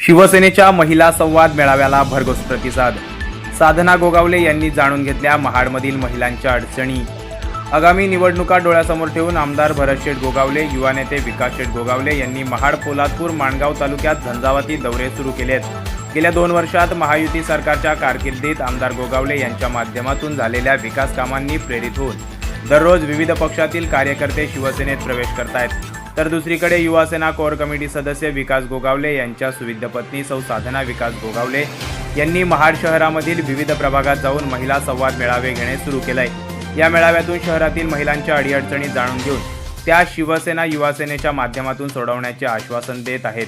शिवसेनेच्या महिला संवाद मेळाव्याला भरघोस प्रतिसाद. साधना गोगावले यांनी जाणून घेतल्या महाडमधील महिलांच्या अडचणी. आगामी निवडणुका डोळ्यासमोर ठेवून आमदार भरतशेठ गोगावले युवा नेते विकास शेठ गोगावले यांनी महाड पोलादपूर माणगाव तालुक्यात झंझावाती दौरे सुरू केलेत. गेल्या दोन वर्षात महायुती सरकारच्या कारकिर्दीत आमदार गोगावले यांच्या माध्यमातून झालेल्या विकास कामांनी प्रेरित होऊन दररोज विविध पक्षातील कार्यकर्ते शिवसेनेत प्रवेश करतायत. तर दुसरीकडे युवासेना कोर कमिटी सदस्य विकास गोगावले यांच्या सुविध पत्नी सौ साधना विकास गोगावले यांनी महाड शहरामधील विविध प्रभागात जाऊन महिला संवाद मेळावे घेणे सुरू केलंय. या मेळाव्यातून शहरातील महिलांच्या अडीअडचणी जाणून घेऊन त्या शिवसेना युवासेनेच्या माध्यमातून सोडवण्याचे आश्वासन देत आहेत.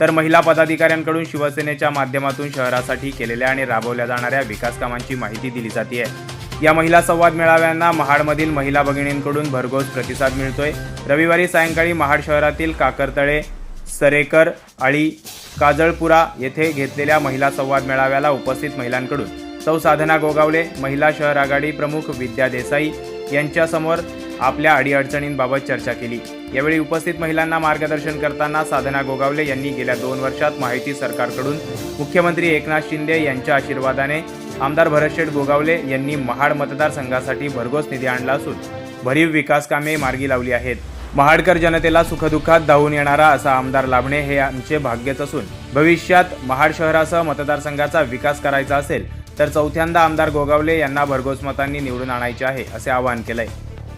तर महिला पदाधिकाऱ्यांकडून शिवसेनेच्या माध्यमातून शहरासाठी केलेल्या आणि राबवल्या जाणाऱ्या विकास कामांची माहिती दिली जाते आहे या महिला संवाद मेळाव्यांना महाडमधील महिला भगिनींकडून भरघोस प्रतिसाद मिळतोय. रविवारी सायंकाळी महाड शहरातील काकरतळे सरेकर आळी काजळपुरा येथे घेतलेल्या महिला संवाद मेळाव्याला उपस्थित महिलांकडून सौ साधना गोगावले महिला शहर आघाडी प्रमुख विद्या देसाई यांच्यासमोर आपल्या अडीअडचणींबाबत चर्चा केली. यावेळी उपस्थित महिलांना मार्गदर्शन करताना साधना गोगावले यांनी गेल्या दोन वर्षात माहिती सरकारकडून मुख्यमंत्री एकनाथ शिंदे यांच्या आशीर्वादाने आमदार भरतशेठ गोगावले यांनी महाड मतदारसंघासाठी भरघोस निधी आणला असून भरीव विकास कामे मार्गी लावली आहेत. महाडकर जनतेला सुखदुःखात धावून येणारा असा आमदार लाभणे हे आमचे भाग्यच असून भविष्यात महाड शहरासह मतदारसंघाचा विकास करायचा असेल तर चौथ्यांदा आमदार गोगावले यांना भरघोस मतांनी निवडून आणायचे आहे असे आवाहन केलंय.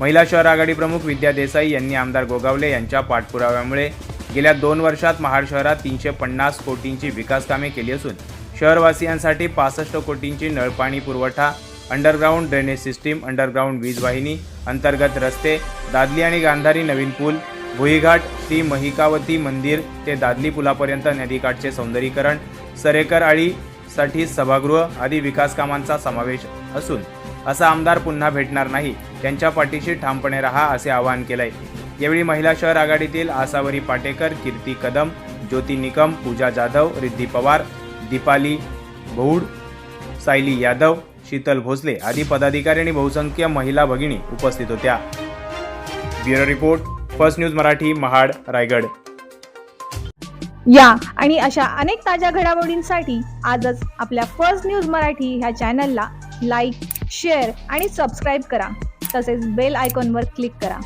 महिला शहर आघाडी प्रमुख विद्या देसाई यांनी आमदार गोगावले यांच्या पाठपुराव्यामुळे गेल्या दोन वर्षात महाड शहरात तीनशे पन्नास कोटींची विकास कामे केली असून शहरवासियांसाठी पासष्ट कोटींची नळपाणी पुरवठा अंडरग्राऊंड ड्रेनेज सिस्टीम अंडरग्राऊंड वीज वाहिनी अंतर्गत रस्ते दादली आणि गांधारी नवीन पूल भुईघाट ती महिकावती मंदिर ते दादली पुलापर्यंत नदीकाठचे सौंदर्यीकरण सरेकर आळीसाठी सभागृह आदी विकास कामांचा समावेश असून असा आमदार पुन्हा भेटणार नाही त्यांच्या पाठीशी ठामपणे राहा असे आवाहन केलंय. यावेळी महिला शहर आघाडीतील आसावरी पाटेकर कीर्ती कदम ज्योती निकम पूजा जाधव रिद्धी पवार दीपाली भौड सायली यादव शीतल भोसले आदी पदाधिकारी आणि बहुसंख्य महिला भगिनी उपस्थित होत्या. Bureau report first news Marathi Mahad Raigad. या आणि अशा अनेक ताज्या घडामोडींसाठी आजच आपल्या फर्स्ट न्यूज मराठी ह्या चॅनलला लाईक शेअर आणि सबस्क्राईब करा. तसेच बेल आयकॉनवर क्लिक करा.